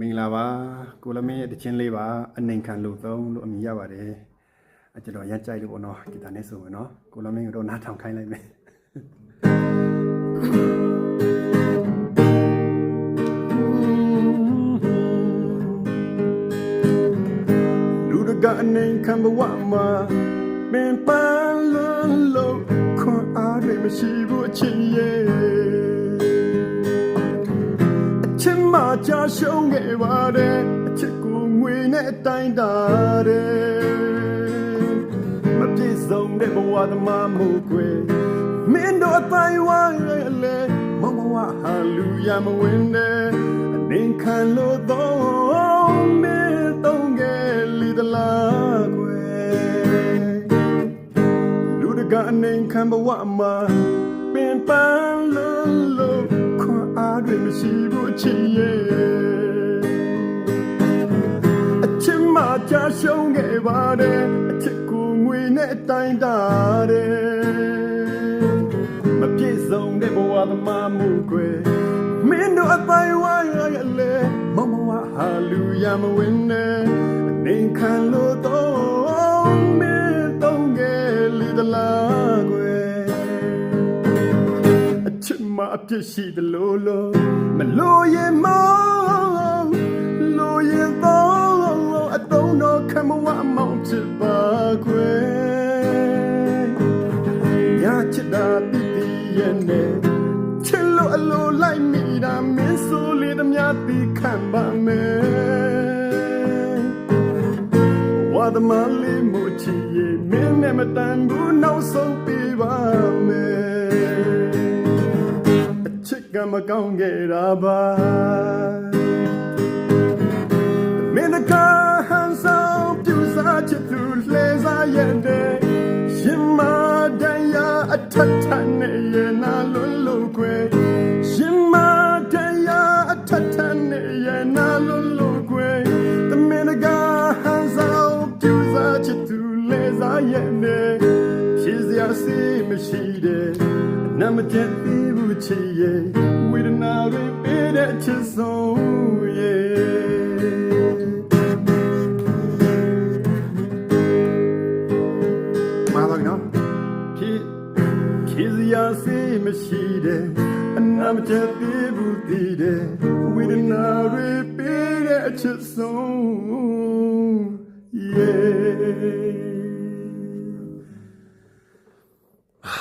မင်္ဂလာပါကိုလမင်းရဲ့တခြင်းလေးပါအနိုင်ခံလို့သုံးလို့အမည်ရပါတယ်အကျွန်တော်ရမ်းကြိုက်လို့ပေါ့နော်ဂီတာနဲ့ဆိုမယ်နော်ကိုလမင်းကတော့နားထောင်ခိုင်းလိုက်မယ်လူတကအနိုင်ခံဘဝမှာပင်ပန်းလုံးလုံးခွန်အားတွေမရှိဘူးအချင်းရဲ့ ချစ်မချရှုံးခဲ့ပါတယ်အချစ်ကိုငွေနဲ့အတိုင်းတာတယ်မပြည့်စုံတဲ့ဘဝသမားမှုကွယ်မင်းတို့အတိုင်းဝါရဲ့လေမမဝဟာလူရမဝင်တဲ့အနေခံလို့တော့မင်းတော့ငယ်လီတလားကွယ်လူတကအနိုင်ခံဘဝမှာပင်ပန်းလို့လို့ခွန်အားတွေမရှိဘူးအချစ်ရဲ့ ရှုံးခဲ့ပါတယ်အချစ်ကိုငွေနဲ့အတိုင်းတာတယ်မပြည့်စုံတဲ့ဘဝသမားမှုကွယ်မင်းတို့အတိုင်းဝါရရလေမမဝဟာလူရမဝင်နဲ့အနေခံလို့တော့မင်းတော့ငယ်လီတလားကွယ်အချစ်မအပြစ်ရှိတယ်လို့လို့မလို့ရင်မလို့ရင်တော့ တာတည်တည်ရဲ့နဲ့ချစ်လို့အလိုလိုက်မိတာမင်းဆိုလေတမျှတီခံပါမယ်ဝါသမလေးမချီရဲ့မင်းနဲ့မတန်ဘူးနောက်ဆုံးပြပါမယ်အချစ်ကမကောင်းခဲ့တာပါမင်းကဟန်ဆောင်ပြူစားချစ်သူလှဲစားရဲ့တဲ့ ရဲ့နာလွန်းလို့ခွေတမင်းကဟန်ဆောင်ပြူစားချစ်သူလှဲစားရဲ့တဲ့ဖြစ်စရာစီမရှိတဲ့နမကျက်သေးဘူးချစ်ရဲ့ဝေဒနာတွေပေးတဲ့ချစ်ဆုံးရဲ့မာတော့နော်ဖြစ်ဖြစ်စရာစေးမရှိတဲ့အနာမကျက်သေးဘူးတည်တဲ့ဝေဒနာတွေပေး တဲ့ချစ်ဆုံးရဲ့